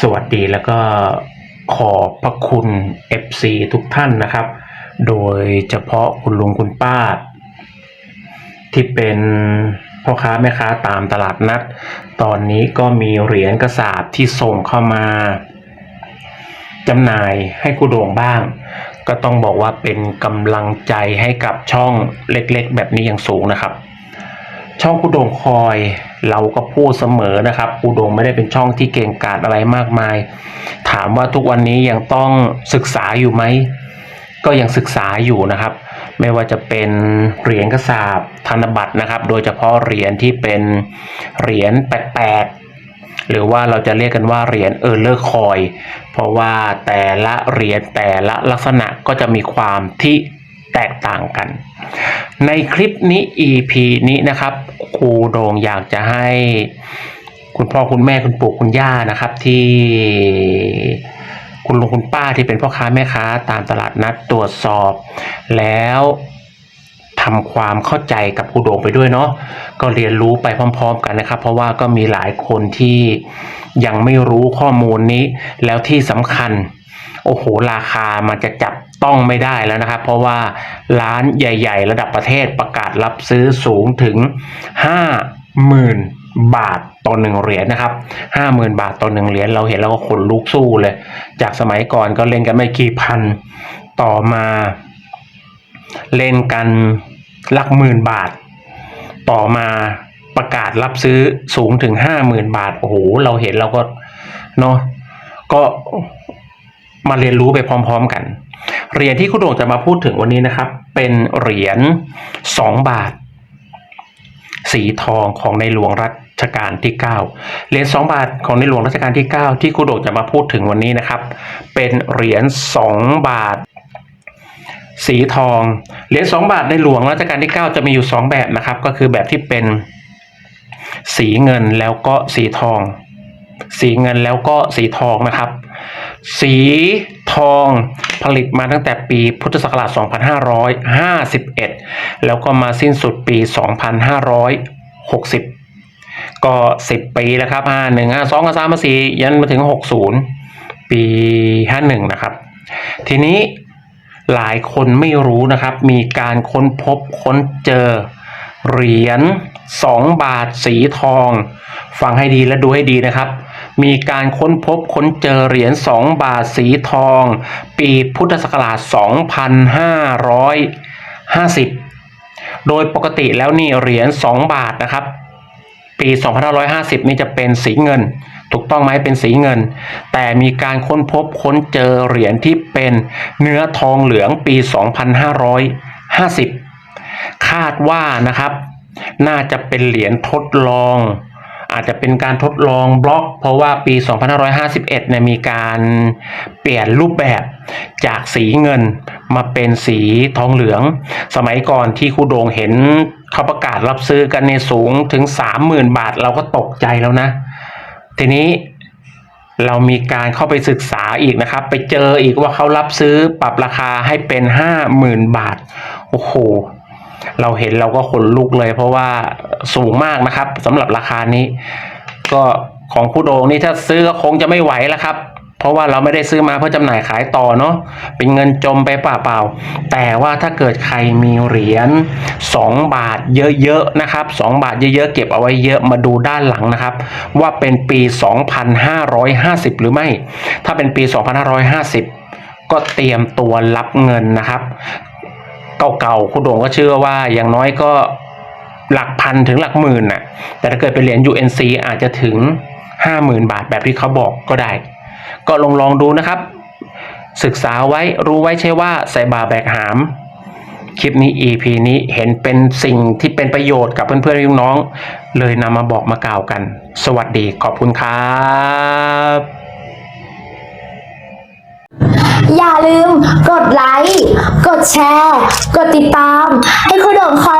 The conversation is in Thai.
สวัสดีแล้วก็ขอบพระคุณ FC ทุกท่านนะครับ โดยเฉพาะคุณลุงคุณป้า ที่เป็นพ่อค้าแม่ค้าตามตลาดนัด ตอนนี้ก็มีเหรียญกระสาบที่ส่งเข้ามาจำหน่ายให้คุณโด่งบ้าง ก็ต้องบอกว่าเป็นกำลังใจให้กับช่องเล็กๆ แบบนี้อย่างสูงนะครับ ช่องกูโดงคอยเราก็พูดเสมอนะครับกูโดงไม่ได้เป็นช่องที่เก่งกาจอะไรมากมาย ถามว่าทุกวันนี้ยังต้องศึกษาอยู่ไหมก็ยังศึกษาอยู่นะครับ ไม่ว่าจะเป็นเหรียญกระสาบธนบัตรนะครับ โดยเฉพาะเหรียญที่เป็นเหรียญแปลกๆหรือว่าเราจะเรียกกันว่าเหรียญเออร์เลอร์คอย เพราะว่าแต่ละเหรียญแต่ละลักษณะก็จะมีความที่ แตกต่างกัน ในคลิปนี้ EP นี้นะครับ ครูโดงอยากจะให้คุณพ่อคุณแม่คุณปู่คุณย่านะครับที่คุณลุงคุณป้าที่เป็นพ่อค้าแม่ค้าตามตลาดนัดตรวจสอบ แล้วทำความเข้าใจกับครูโดงไปด้วยเนาะก็เรียนรู้ไปพร้อม ๆ กันนะครับ เพราะว่าก็มีหลายคนที่ยังไม่รู้ข้อมูลนี้แล้วที่สำคัญ โอ้โหราคามันจะจับต้องไม่ได้แล้วนะครับ เพราะว่าร้านใหญ่ ๆ ระดับประเทศประกาศรับซื้อสูงถึง 50,000 บาทต่อหนึ่งเหรียญนะครับ50,000 บาทต่อหนึ่งเหรียญเราเห็นแล้วก็ขนลุกสู้เลย จากสมัยก่อนก็เล่นกันไม่กี่พันต่อมาเล่นกันหลักหมื่นบาท ต่อมาประกาศรับซื้อสูงถึง50,000บาท โอ้โห เราเห็นเราก็เนาะก็ มาเรียนรู้ไปพร้อม ๆ กัน เหรียญที่คุณโด่งจะมาพูดถึงวันนี้นะครับ เป็นเหรียญสองบาท สีทองของในหลวงรัชกาลที่ 9 เหรียญ2บาทของในหลวงรัชกาลที่ 9 ที่คุณโด่งจะมาพูดถึงวันนี้นะครับ เป็นเหรียญ2บาทสีทอง เหรียญ2บาทในหลวงรัชกาลที่ 9 จะมีอยู่ 2 แบบนะครับ ก็คือแบบที่เป็นสีเงินแล้วก็สีทอง สีเงินแล้วก็สีทองนะครับ สีทองผลิตมาตั้งแต่ปีพุทธศักราช 2551 แล้วก็มาสิ้นสุดปี 2560 ก็ 10 ปีแล้วครับ 51 52 53 54 ยันมาถึง 60 ปี 51 นะครับ ทีนี้หลายคนไม่รู้นะครับ มีการค้นพบค้นเจอเหรียญ 2 บาทสีทอง ฟังให้ดีและดูให้ดีนะครับ มีการค้นพบค้นเจอเหรียญ 2 บาทสีทอง ปีพุทธศักราช 2550 โดยปกติแล้วนี่เหรียญ 2 บาทนะครับ ปี 2550 นี่จะเป็นสีเงิน ถูกต้องไหมเป็นสีเงิน แต่มีการค้นพบค้นเจอเหรียญที่เป็นเนื้อทองเหลืองปี 2550 คาดว่านะครับ น่าจะเป็นเหรียญทดลอง อาจจะเป็นการทดลองบล็อก เพราะว่าปี 2551เนี่ยมีการเปลี่ยนรูปแบบจากสีเงินมาเป็นสีทองเหลือง สมัยก่อนที่ครูโดงเห็นเขาประกาศรับซื้อกันในสูงถึง 30,000 บาทเราก็ตกใจแล้วนะ ทีนี้เรามีการเข้าไปศึกษาอีกนะครับ ไปเจออีกว่าเขารับซื้อปรับราคาให้เป็น 50,000 บาท โอ้โห เราเห็นเราก็ขนลุกเลย เพราะว่าสูงมากนะครับสำหรับราคานี้ ก็ของคูโดงนี่ถ้าซื้อก็คงจะไม่ไหวแล้วครับ เพราะว่าเราไม่ได้ซื้อมาเพื่อจำหน่ายขายต่อเนาะเป็นเงินจมไปเปล่าๆแต่ว่าถ้าเกิดใครมีเหรียญ2 บาทเยอะๆนะครับ 2 บาทเยอะๆเก็บเอาไว้เยอะมาดูด้านหลังนะครับ ว่าเป็นปี 2550 หรือไม่ ถ้าเป็นปี 2550ก็เตรียมตัวรับเงินนะครับ เก่าๆคุณโด่งก็เชื่อว่าอย่างน้อยก็หลักพันถึงหลักหมื่นน่ะ แต่ถ้าเกิดเป็นเหรียญ UNC อาจจะถึง 50,000 บาทแบบที่เขาบอกก็ได้ ก็ลองลองดูนะครับ ศึกษาไว้รู้ไว้ใช่ว่าใส่บาแบกหาม คลิปนี้ EP นี้เห็นเป็นสิ่งที่เป็นประโยชน์กับเพื่อนๆพี่น้อง เลยนำมาบอกมากล่าวกัน สวัสดีขอบคุณครับ อย่าลืมกดไลค์ กดแชร์ กดติดตาม ให้คุณโด่งคอย